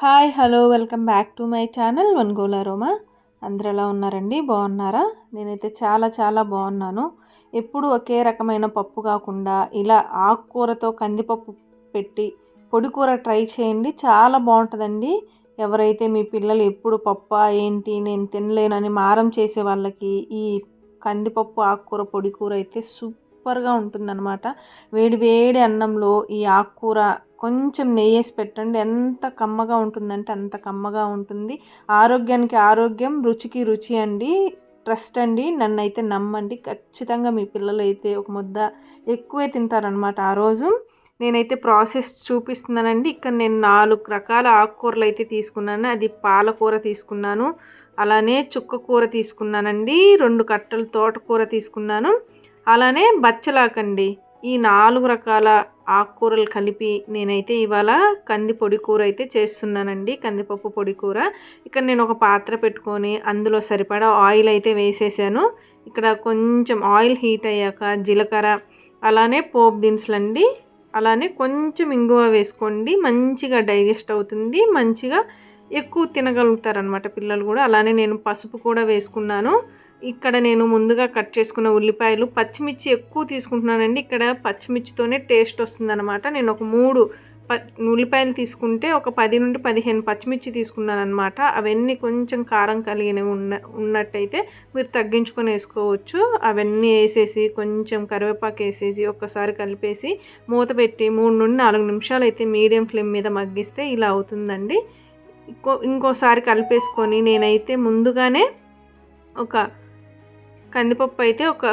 Hi hello welcome back to my channel వన్గోల రోమా అందరు ఎలా ఉన్నారండి? బాగున్నారా? నేనైతే చాలా చాలా బాగున్నాను. ఎప్పుడు ఒకే రకమైన పప్పు కాకుండా ఇలా ఆకుకూరతో కందిపప్పు పెట్టి పొడి కూర ట్రై చేయండి. చాలా బాగుంటుందండి. ఎవరైతే మీ పిల్లలు ఎప్పుడు పప్ప ఏంటి నేను తినలేనని మారం చేసే వాళ్ళకి ఈ కందిపప్పు ఆకుకూర పొడి కూర అయితే సూపర్గా ఉంటుందన్నమాట. వేడి వేడి అన్నంలో ఈ ఆకుకూర కొంచెం నెయ్యి వేసి పెట్టండి. ఎంత కమ్మగా ఉంటుందంటే అంత కమ్మగా ఉంటుంది. ఆరోగ్యానికి ఆరోగ్యం రుచికి రుచి అండి. ట్రస్ట్ అండి. నన్ను అయితే నమ్మండి. ఖచ్చితంగా మీ పిల్లలు అయితే ఒక ముద్ద ఎక్కువే తింటారనమాట ఆ రోజు. నేనైతే ప్రాసెస్ చూపిస్తున్నానండి. ఇక్కడ నేను నాలుగు రకాల ఆకుకూరలు అయితే తీసుకున్నాను. అది పాలకూర తీసుకున్నాను. అలానే చుక్క కూర తీసుకున్నానండి. రెండు కట్టలు తోటకూర తీసుకున్నాను. అలానే బచ్చలాకండి. ఈ నాలుగు రకాల ఆకుకూరలు కలిపి నేనైతే ఇవాళ కంది పొడి కూర అయితే చేస్తున్నానండి. కందిపప్పు పొడి కూర. ఇక్కడ నేను ఒక పాత్ర పెట్టుకొని అందులో సరిపడా ఆయిల్ అయితే వేసేసాను. ఇక్కడ కొంచెం ఆయిల్ హీట్ అయ్యాక జీలకర్ర అలానే పోపు దినుసులండి. అలానే కొంచెం ఇంగువ వేసుకోండి. మంచిగా డైజెస్ట్ అవుతుంది. మంచిగా ఎక్కువ తినగలుగుతారనమాట పిల్లలు కూడా. అలానే నేను పసుపు కూడా వేసుకున్నాను. ఇక్కడ నేను ముందుగా కట్ చేసుకున్న ఉల్లిపాయలు పచ్చిమిర్చి ఎక్కువ తీసుకుంటున్నానండి. ఇక్కడ పచ్చిమిర్చితోనే టేస్ట్ వస్తుందన్నమాట. నేను ఒక మూడు ప ఉల్లిపాయలు తీసుకుంటే ఒక పది నుండి పదిహేను పచ్చిమిర్చి తీసుకున్నాను అనమాట అవన్నీ కొంచెం కారం కలిగినవి ఉన్న ఉన్నట్టయితే మీరు తగ్గించుకొని వేసుకోవచ్చు. అవన్నీ వేసేసి కొంచెం కరివేపాకు వేసేసి ఒక్కసారి కలిపేసి మూత పెట్టి మూడు నుండి నాలుగు నిమిషాలు అయితే మీడియం ఫ్లేమ్ మీద మగ్గిస్తే ఇలా అవుతుందండి. ఇంకో ఇంకోసారి కలిపేసుకొని నేనైతే ముందుగానే ఒక కందిపప్పు అయితే ఒక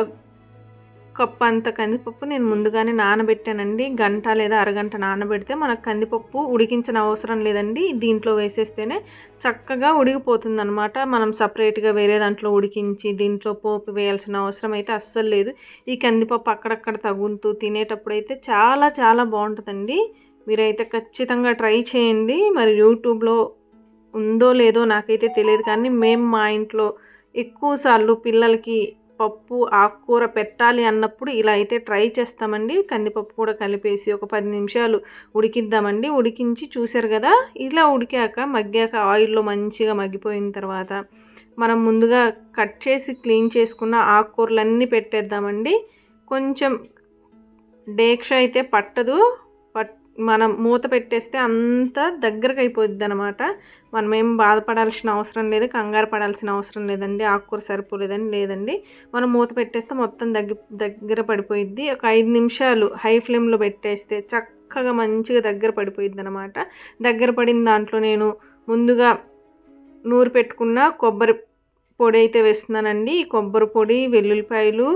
కప్పు అంత కందిపప్పు నేను ముందుగానే నానబెట్టానండి. గంట లేదా అరగంట నానబెడితే మనకు కందిపప్పు ఉడికించిన అవసరం లేదండి. దీంట్లో వేసేస్తేనే చక్కగా ఉడికిపోతుంది అనమాట మనం సపరేట్గా వేరే దాంట్లో ఉడికించి దీంట్లో పోపు వేయాల్సిన అవసరం అయితే అస్సలు లేదు. ఈ కందిపప్పు అక్కడక్కడ తగులుతూ తినేటప్పుడు అయితే చాలా చాలా బాగుంటుందండి. మీరైతే ఖచ్చితంగా ట్రై చేయండి. మరి యూట్యూబ్లో ఉందో లేదో నాకైతే తెలియదు కానీ మేము మా ఇంట్లో ఎక్కువసార్లు పిల్లలకి పప్పు ఆకుకూర పెట్టాలి అన్నప్పుడు ఇలా అయితే ట్రై చేస్తామండి. కందిపప్పు కూడా కలిపేసి ఒక పది నిమిషాలు ఉడికిద్దామండి. ఉడికించి చూసారు కదా ఇలా ఉడికాక మగ్గాక ఆయిల్లో మంచిగా మగ్గిపోయిన తర్వాత మనం ముందుగా కట్ చేసి క్లీన్ చేసుకున్న ఆకుకూరలన్నీ పెట్టేద్దామండి. కొంచెం డేక్ష అయితే పట్టదు. మనం మూత పెట్టేస్తే అంత దగ్గరకు అయిపోద్ది అనమాట మనం ఏం బాధపడాల్సిన అవసరం లేదు కంగారు పడాల్సిన అవసరం లేదండి ఆకుకూర సరిపోలేదని లేదండి. మనం మూత పెట్టేస్తే మొత్తం దగ్గర దగ్గర పడిపోయిద్ది. ఒక ఐదు నిమిషాలు హై ఫ్లేమ్లో పెట్టేస్తే చక్కగా మంచిగా దగ్గర పడిపోయిద్ది అనమాట దగ్గర పడిన దాంట్లో నేను ముందుగా నూరు పెట్టుకున్న కొబ్బరి పొడి అయితే వేస్తున్నానండి. కొబ్బరి పొడి వెల్లుల్లిపాయలు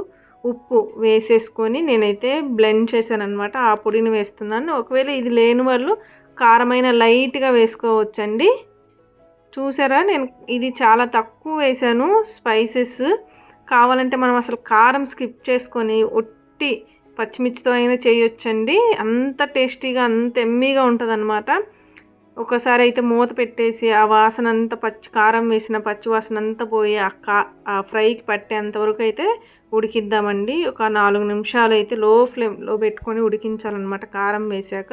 ఉప్పు వేసేసుకొని నేనైతే బ్లెండ్ చేశాను అనమాట ఆ పొడిని వేస్తున్నాను. ఒకవేళ ఇది లేని వాళ్ళు కారమైన లైట్గా వేసుకోవచ్చండి. చూసారా? నేను ఇది చాలా తక్కువ వేసాను స్పైసెస్. కావాలంటే మనం అసలు కారం స్కిప్ చేసుకొని ఒట్టి పచ్చిమిర్చితో అయినా చేయొచ్చండి. అంత టేస్టీగా అంత ఎమ్మీగా ఉంటుంది అనమాట ఒకసారి అయితే మూత పెట్టేసి ఆ వాసన అంతా పచ్చి కారం వేసిన పచ్చి వాసన అంతా పోయి ఆ కా ఆ ఫ్రైకి పట్టేంతవరకు అయితే ఉడికిద్దామండి. ఒక నాలుగు నిమిషాలు అయితే లో ఫ్లేమ్లో పెట్టుకొని ఉడికించాలన్నమాట కారం వేసాక.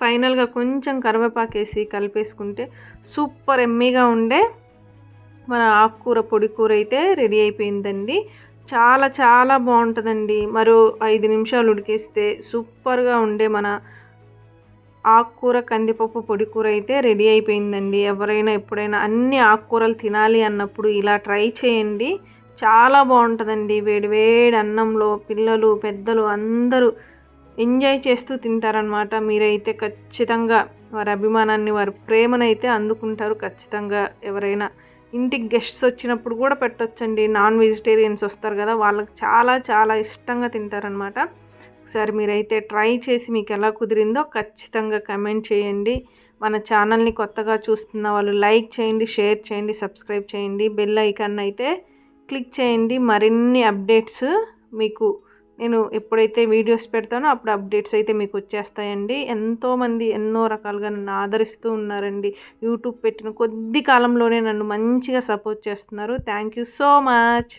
ఫైనల్గా కొంచెం కరివేపాకు వేసి కలిపేసుకుంటే సూపర్ ఎమ్మీగా ఉండే మన ఆకుకూర పొడి కూర అయితే రెడీ అయిపోయిందండి. చాలా చాలా బాగుంటుందండి. మరో ఐదు నిమిషాలు ఉడికేస్తే సూపర్గా ఉండే మన ఆకుకూర కందిపప్పు పొడి కూర అయితే రెడీ అయిపోయిందండి. ఎవరైనా ఎప్పుడైనా అన్ని ఆకుకూరలు తినాలి అన్నప్పుడు ఇలా ట్రై చేయండి. చాలా బాగుంటుందండి. వేడివేడి అన్నంలో పిల్లలు పెద్దలు అందరూ ఎంజాయ్ చేస్తూ తింటారనమాట మీరైతే ఖచ్చితంగా వారి అభిమానాన్ని వారి ప్రేమనైతే అందుకుంటారు. ఖచ్చితంగా ఎవరైనా ఇంటికి గెస్ట్స్ వచ్చినప్పుడు కూడా పెట్టొచ్చండి. నాన్ వెజిటేరియన్స్ వస్తారు కదా వాళ్ళకి చాలా చాలా ఇష్టంగా తింటారనమాట ఒకసారి మీరైతే ట్రై చేసి మీకు ఎలా కుదిరిందో ఖచ్చితంగా కమెంట్ చేయండి. మన ఛానల్ని కొత్తగా చూస్తున్న వాళ్ళు లైక్ చేయండి షేర్ చేయండి సబ్స్క్రైబ్ చేయండి. బెల్ ఐకాన్ అయితే క్లిక్ చేయండి. మరిన్ని అప్డేట్స్ మీకు నేను ఎప్పుడైతే వీడియోస్ పెడతానో అప్పుడు అప్డేట్స్ అయితే మీకు వచ్చేస్తాయండి. ఎంతోమంది ఎన్నో రకాలుగా నన్ను ఆదరిస్తూ ఉన్నారండి. యూట్యూబ్ పెట్టిన కొద్ది కాలంలోనే నన్ను మంచిగా సపోర్ట్ చేస్తున్నారు. Thank you so much.